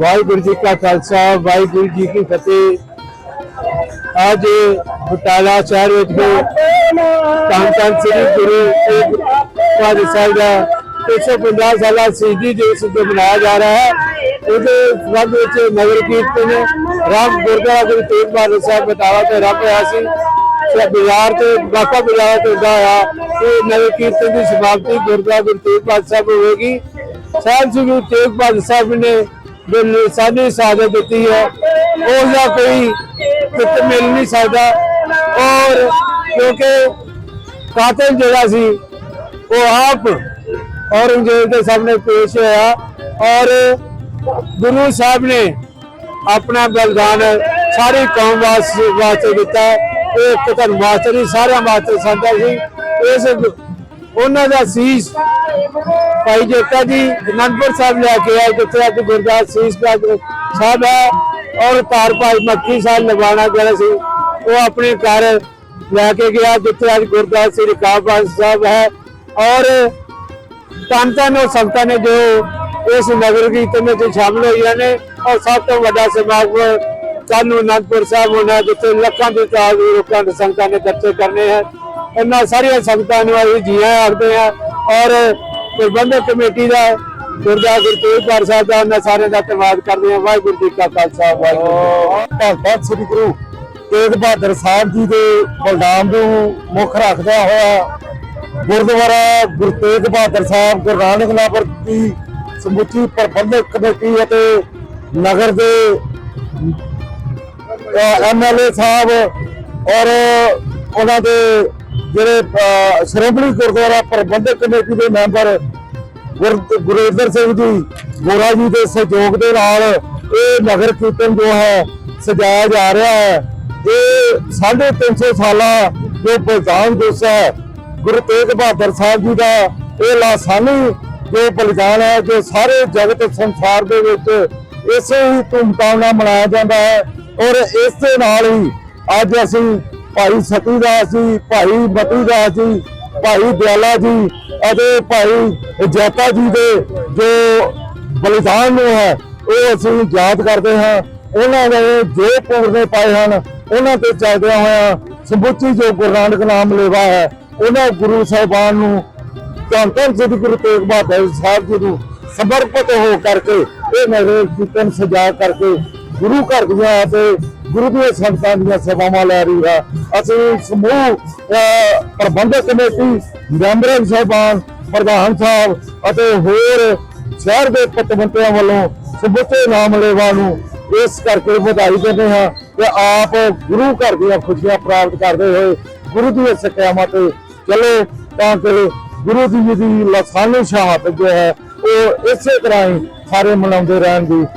ਵਾਹਿਗੁਰੂ ਜੀ ਕਾ ਖਾਲਸਾ, ਵਾਹਿਗੁਰੂ ਜੀ ਕੀ ਫਤਿਹ। ਅੱਜ ਬਟਾਲਾ ਸ਼ਹਿਰ ਵਿੱਚ ਧੰਨ ਧੰਨ ਸ੍ਰੀ ਗੁਰੂ ਤੇਗ ਬਹਾਦਰ ਸਾਹਿਬ ਦਾ 150 ਸਾਲਾ ਸ਼ਹੀਦੀ ਦਿਵਸ ਜੋ ਮਨਾਇਆ ਜਾ ਰਿਹਾ ਹੈ। ਉਹਦੇ ਸੰਬੰਧ ਵਿੱਚ ਨਗਰ ਕੀਰਤਨ ਰਾਮ ਗੁਰਦੁਆਰਾ ਗੁਰੂ ਤੇਗ ਬਹਾਦਰ ਸਾਹਿਬ ਬਟਾਲਾ ਤੇ ਰੱਬ ਹੋਇਆ ਸੀ। ਤੇ ਬਾਜ਼ਾਰ ਤੇ ਬਾਕਾ ਬਾਜ਼ਾਰ ਤੇ ਹੁੰਦਾ ਆ ਇਹ ਨਗਰ ਕੀਰਤਨ ਦੀ ਸਮਾਪਤੀ ਗੁਰਦੁਆਰਾ ਗੁਰੂ ਤੇਗ ਬਹਾਦਰ ਸਾਹਿਬ ਹੋਵੇਗੀ। ਸਾਹਿਬ ਜੀ ਗੁਰੂ ਤੇਗ ਬਹਾਦਰ ਸਾਹਿਬ ਨੇ ਜੋ ਲਿਸਾਨੀ ਸਾਜਤ ਦਿੱਤੀ ਹੈ ਉਹ ਜਾਂ ਕੋਈ ਕਿਤ ਮਿਲ ਨਹੀਂ ਸਕਦਾ। ਔਰ ਕਿਉਂਕਿ ਕਾਤਲ ਜਿਹੜਾ ਸੀ, ਉਹ ਆਪ ਔਰੰਗਜ਼ੇਬ ਦੇ ਸਾਹਮਣੇ ਪੇਸ਼ ਹੋਇਆ ਔਰ ਗੁਰੂ ਸਾਹਿਬ ਨੇ ਆਪਣਾ ਬਲਿਦਾਨ ਸਾਰੀ ਕੌਮ ਵਾਸਤੇ ਵਾਸਤੇ ਦਿੱਤਾ। ਇਹ ਇੱਕ ਧਰਮ ਵਾਸਤੇ ਨਹੀਂ, ਸਾਰਿਆਂ ਵਾਸਤੇ ਸੰਤਾ ਸੀ। ਇਸ ਉਹਨਾਂ ਦਾ ਸੀਸ ਭਾਈ ਜੇਤਾ ਜੀ ਅਨੰਦਪੁਰ ਸਾਹਿਬ ਲੈ ਕੇ ਆਏ, ਜਿੱਥੇ ਅੱਜ ਗੁਰਦਾਸ ਸੀਸ ਦਾ ਸਾਹਿਬ ਹੈ ਔਰ ਤਾਰ ਭਾਈ ਮੱਖੀ ਸਾਹਿਬ ਲਵਾਣਾ ਜਿਹੜਾ ਸੀ, ਉਹ ਆਪਣੇ ਘਰ ਲੈ ਕੇ ਗਿਆ, ਜਿੱਥੇ ਅੱਜ ਗੁਰਦਾਸ ਸ੍ਰੀ ਕਾਬਾਜ ਸਾਹਿਬ ਹੈ। ਔਰ ਤਨ ਨੂੰ ਉਹ ਸੰਗਤਾਂ ਨੇ ਜੋ ਇਸ ਨਗਰ ਕੀਰਤਨ ਵਿੱਚ ਸ਼ਾਮਲ ਹੋਈਆਂ ਨੇ, ਔਰ ਸਭ ਤੋਂ ਵੱਡਾ ਸਮਾਗਮ ਕੱਲ੍ਹ ਨੂੰ ਅਨੰਦਪੁਰ ਸਾਹਿਬ ਹੋਣਾ, ਜਿੱਥੇ ਲੱਖਾਂ ਦੀ ਤਾਦਾਦ ਵਿੱਚ ਲੋਕਾਂ ਦੇ ਸੰਗਤਾਂ ਨੇ ਦਰਸ਼ਨ ਕਰਨੇ ਹੈ। ਇਹਨਾਂ ਸਾਰੀਆਂ ਸੰਗਤਾਂ ਨੂੰ ਅਸੀਂ ਜੀਆਂ ਆਖਦੇ ਹਾਂ ਔਰ ਪ੍ਰਬੰਧਕ ਕਮੇਟੀ ਦਾ ਗੁਰਦਾ ਗੁਰੂ ਤੇਗ ਸਾਹਿਬ ਦਾ ਉਹਨਾਂ ਸਾਰਿਆਂ ਦਾ ਧੰਨਵਾਦ ਕਰਦੇ ਹਾਂ। ਵਾਹਿਗੁਰੂ ਜੀ ਕਾ ਖਾਲਸਾ, ਵਾਹਿਗੁਰੂ ਜੀ ਧੰਨ ਧੰਨ ਸ੍ਰੀ ਗੁਰੂ ਤੇਗ ਬਹਾਦਰ ਸਾਹਿਬ ਜੀ ਦੇ ਬਲਦਾਮ ਨੂੰ ਮੁੱਖ ਰੱਖਦਾ ਹੋਇਆ ਗੁਰਦੁਆਰਾ ਗੁਰੂ ਤੇਗ ਬਹਾਦਰ ਸਾਹਿਬ, ਗੁਰੂ ਨਾਨਕ ਨਾਪਰ ਦੀ ਸਮੁੱਚੀ ਪ੍ਰਬੰਧਕ ਕਮੇਟੀ ਅਤੇ ਨਗਰ ਦੇ ਐਮਐਲਏ ਸਾਹਿਬ ਔਰ ਉਹਨਾਂ ਦੇ ਜਿਹੜੇ ਸ਼੍ਰੋਮਣੀ ਗੁਰਦੁਆਰਾ ਪ੍ਰਬੰਧਕ ਕਮੇਟੀ ਦੇ ਮੈਂਬਰ ਗੁਰ- ਗੁਰੇਂਦਰ ਸਿੰਘ ਜੀ, ਗੋਰਾ ਜੀ ਦੇ ਸਹਿਯੋਗ ਦੇ ਨਾਲ ਇਹ ਨਗਰ ਕੀਰਤਨ ਜੋ ਹੈ, ਸਜਾਇਆ ਜਾ ਰਿਹਾ ਹੈ। ਇਹ 350 ਸਾਲਾ ਜੋ ਬਲਿਦਾਨ ਦਿਵਸ ਹੈ, ਗੁਰੂ ਤੇਗ ਬਹਾਦਰ ਸਾਹਿਬ ਜੀ ਦਾ, ਇਹ ਲਾਸਾਨੀ ਜੋ ਬਲਿਦਾਨ ਹੈ, ਜੋ ਸਾਰੇ ਜਗਤ ਸੰਸਾਰ ਦੇ ਵਿੱਚ ਇਸੇ ਹੀ ਧੂਮਧਾਮ ਨਾਲ ਮਨਾਇਆ ਜਾਂਦਾ ਹੈ। ਔਰ ਇਸ ਦੇ ਨਾਲ ਹੀ ਅੱਜ ਅਸੀਂ ਭਾਈ ਸਤੀ ਦਾਸ ਜੀ, ਭਾਈ ਮਤੀ ਦਾਸ ਜੀ, ਭਾਈ ਦਿਆਲਾ ਜੀ ਅਤੇ ਭਾਈ ਜੈਤਾ ਜੀ ਦੇ ਜੋ ਬਲੀਦਾਨ ਨੂੰ ਹੈ, ਉਹ ਅਸੀਂ ਯਾਦ ਕਰਦੇ ਹਾਂ। ਉਹਨਾਂ ਨੇ ਜੋ ਪੁਰਨੇ ਪਾਏ ਹਨ, ਉਹਨਾਂ ਤੇ ਚੱਲਦਿਆਂ ਹੋਇਆ ਸਮੁੱਚੀ ਜੋ ਗੁਰੂ ਨਾਨਕ ਨਾਮ ਲੇਵਾ ਹੈ, ਉਹਨਾਂ ਗੁਰੂ ਸਾਹਿਬਾਨ ਨੂੰ ਧੰਨ ਧੰਨ ਸ੍ਰੀ ਗੁਰੂ ਤੇਗ ਬਹਾਦਰ ਸਾਹਿਬ ਜੀ ਨੂੰ ਸਮਰਪਿਤ ਹੋ ਕਰਕੇ, ਇਹ ਨਗਰ ਕੀਰਤਨ ਸਜਾ ਕਰਕੇ ਗੁਰੂ ਘਰ ਦੀਆਂ ਤੇ ਗੁਰੂ ਦੀਆਂ ਸੰਗਤਾਂ ਦੀਆਂ ਸੇਵਾਵਾਂ ਲੈ ਰਹੀ ਹੈ। ਅਸੀਂ ਸਮੂਹ ਪ੍ਰਬੰਧਕ ਕਮੇਟੀ, ਮੈਂਬਰਾਂ ਸਾਹਿਬਾਨ, ਪ੍ਰਧਾਨ ਸਾਹਿਬ ਅਤੇ ਹੋਰ ਸ਼ਹਿਰ ਦੇ ਪਤਵੰਤਿਆਂ ਵੱਲੋਂ ਸਮੁੱਚੇ ਨਾਮਲੇਵਾ ਨੂੰ ਇਸ ਕਰਕੇ ਵਧਾਈ ਦਿੰਦੇ ਹਾਂ ਕਿ ਆਪ ਗੁਰੂ ਘਰ ਦੀਆਂ ਖੁਸ਼ੀਆਂ ਪ੍ਰਾਪਤ ਕਰਦੇ ਹੋਏ ਗੁਰੂ ਦੀਆਂ ਸਿੱਖਿਆਵਾਂ ਤੇ ਚਲੋ ਤਾਂ ਕਿ ਗੁਰੂ ਜੀ ਦੀ ਲਸਾਨੀ ਸ਼ਹਾਦਤ ਜੋ ਹੈ, ਉਹ ਇਸੇ ਤਰ੍ਹਾਂ ਹੀ ਸਾਰੇ ਮਨਾਉਂਦੇ ਰਹਿਣ ਦੀ